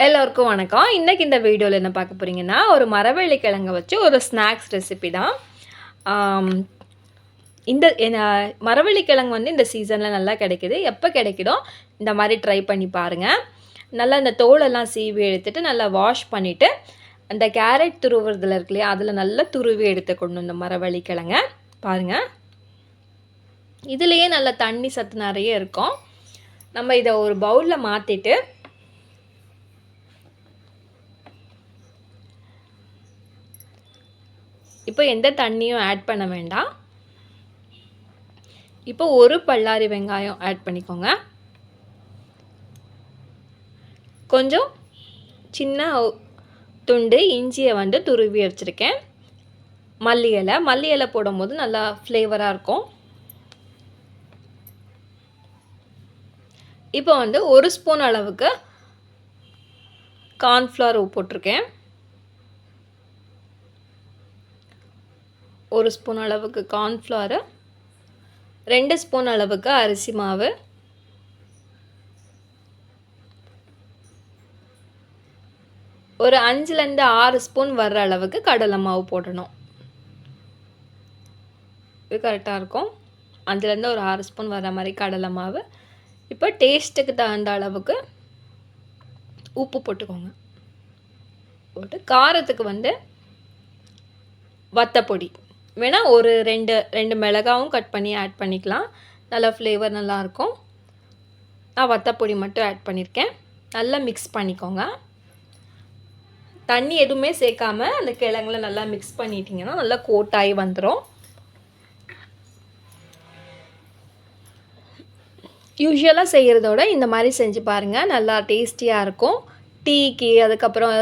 எல்லோருக்கும் வணக்கம். இன்றைக்கி இந்த வீடியோவில் என்ன பார்க்க போகிறீங்கன்னா ஒரு மரவள்ளி கிழங்கை வச்சு ஒரு ஸ்நாக்ஸ் ரெசிபி தான். இந்த என்ன- மரவள்ளி கிழங்கு வந்து இந்த சீசனில் நல்லா கிடைக்குது. எப்போ கிடைக்குதோ இந்த மாதிரி ட்ரை பண்ணி பாருங்கள் நல்லா இந்த தோலெல்லாம் சீவி எடுத்துட்டு நல்லா வாஷ் பண்ணிவிட்டு அந்த கேரட் துருவுறதுல இருக்கு இல்லையா அதில் நல்லா துருவி எடுத்துக்கணும் இந்த மரவள்ளி கிழங்க. பாருங்கள் இதுலேயே நல்ல தண்ணி சத்து நிறைய இருக்கும். நம்ம இதை ஒரு பவுலில் மாற்றிட்டு இப்போ எந்த தண்ணியும் ஆட் பண்ண வேண்டாம். இப்போ ஒரு பல்லாரி வெங்காயம் ஆட் பண்ணிக்கோங்க. கொஞ்சம் சின்ன துண்டு இஞ்சியை வந்து துருவி வச்சுருக்கேன். மல்லி இலை மல்லி இலை போடும்போது நல்லா ஃப்ளேவராக இருக்கும். இப்போ வந்து ஒரு ஸ்பூன் அளவுக்கு கார்ன்ஃப்ளவர் போட்டிருக்கேன். ஒரு ஸ்பூன் அளவுக்கு கார்ன்ஃப்ளவரு ரெண்டு ஸ்பூன் அளவுக்கு அரிசி மாவு ஒரு அஞ்சுலேருந்து ஆறு ஸ்பூன் வர்ற அளவுக்கு கடலை மாவு போடணும். இது கரெக்டாக இருக்கும். அஞ்சுலேருந்து ஒரு ஆறு ஸ்பூன் வர்ற மாதிரி கடலை மாவு. இப்போ டேஸ்ட்டுக்கு தகுந்த அளவுக்கு உப்பு போட்டுக்கோங்க. போட்டு காரத்துக்கு வந்து வத்தப்பொடி. வேணால் ஒரு ரெண்டு ரெண்டு மிளகாவும் கட் பண்ணி ஆட் பண்ணிக்கலாம். நல்லா ஃப்ளேவர் நல்லாயிருக்கும் நான் வத்தப்பொடி மட்டும் ஆட் பண்ணியிருக்கேன் நல்லா மிக்ஸ் பண்ணிக்கோங்க. தண்ணி எதுவுமே சேர்க்காமல் அந்த கிழங்குல நல்லா மிக்ஸ் பண்ணிட்டீங்கன்னா நல்லா கோட்டாகி வந்துடும் யூஸ்வலாக செய்கிறதோட இந்த மாதிரி செஞ்சு பாருங்கள் நல்லா டேஸ்டியாக இருக்கும். டீக்கு அதுக்கப்புறம்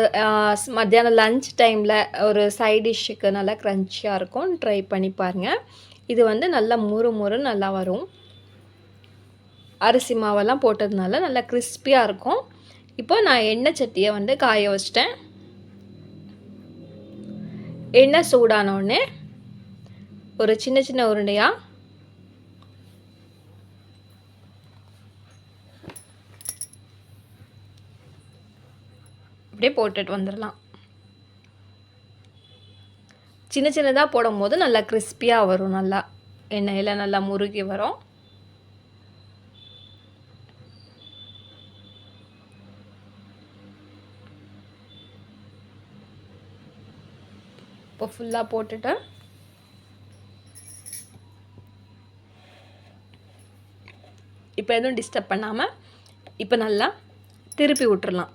மத்தியானம் லஞ்ச் டைமில் ஒரு சைட் டிஷ்ஷுக்கு நல்லா க்ரன்ச்சியாக இருக்கும். ட்ரை பண்ணி பாருங்கள் இது வந்து நல்லா முறு முறு நல்லா வரும். அரிசி மாவெல்லாம் போட்டதுனால நல்லா கிறிஸ்பியாக இருக்கும். இப்போ நான் எண்ணெய் சட்டியை வந்து காய வச்சிட்டேன். எண்ணெய் சூடானோடனே ஒரு சின்ன சின்ன உருண்டையாக அப்படியே போட்டுட்டு வந்துடலாம். சின்ன சின்னதாக போடும்போது நல்லா கிறிஸ்பியாக வரும் நல்லா எண்ணெயில் நல்லா முருகி வரும். இப்போ ஃபுல்லாக போட்டுட்டு இப்போ எதுவும் டிஸ்டர்ப் பண்ணாமல் இப்போ நல்லா திருப்பி விட்டுறலாம்.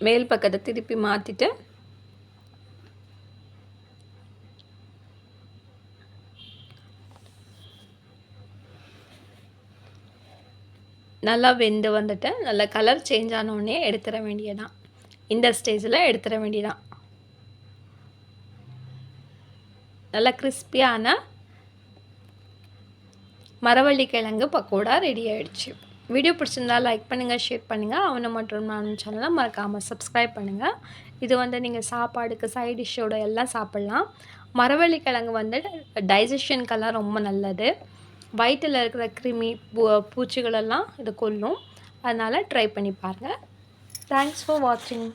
மேல் பக்கத்தை திருப்பி மாற்றிட்டு நல்லா வெந்து வந்துட்டு நல்லா கலர் சேஞ்ச் ஆனோடனே எடுத்துட வேண்டியதான் இந்த ஸ்டேஜில் எடுத்துட வேண்டியதான் நல்லா கிறிஸ்பியான மரவள்ளி கிழங்கு பக்கோடா ரெடி ஆயிடுச்சு. வீடியோ பிடிச்சிருந்தா லைக் பண்ணுங்கள் ஷேர் பண்ணுங்கள் அவனை மற்றும் நானும் சேனலை மறக்காமல் சப்ஸ்கிரைப் பண்ணுங்கள் இது வந்து நீங்கள் சாப்பாடுக்கு சைட் டிஷ்ஷோட எல்லாம் சாப்பிட்லாம். மரவள்ளி கிழங்கு வந்து டைஜஷனுக்கெல்லாம் ரொம்ப நல்லது. வயிற்றில் இருக்கிற கிருமி பூ பூச்சிகளெல்லாம் இது கொல்லும். அதனால் ட்ரை பண்ணி பாருங்கள் தேங்க்ஸ் ஃபார் வாட்சிங்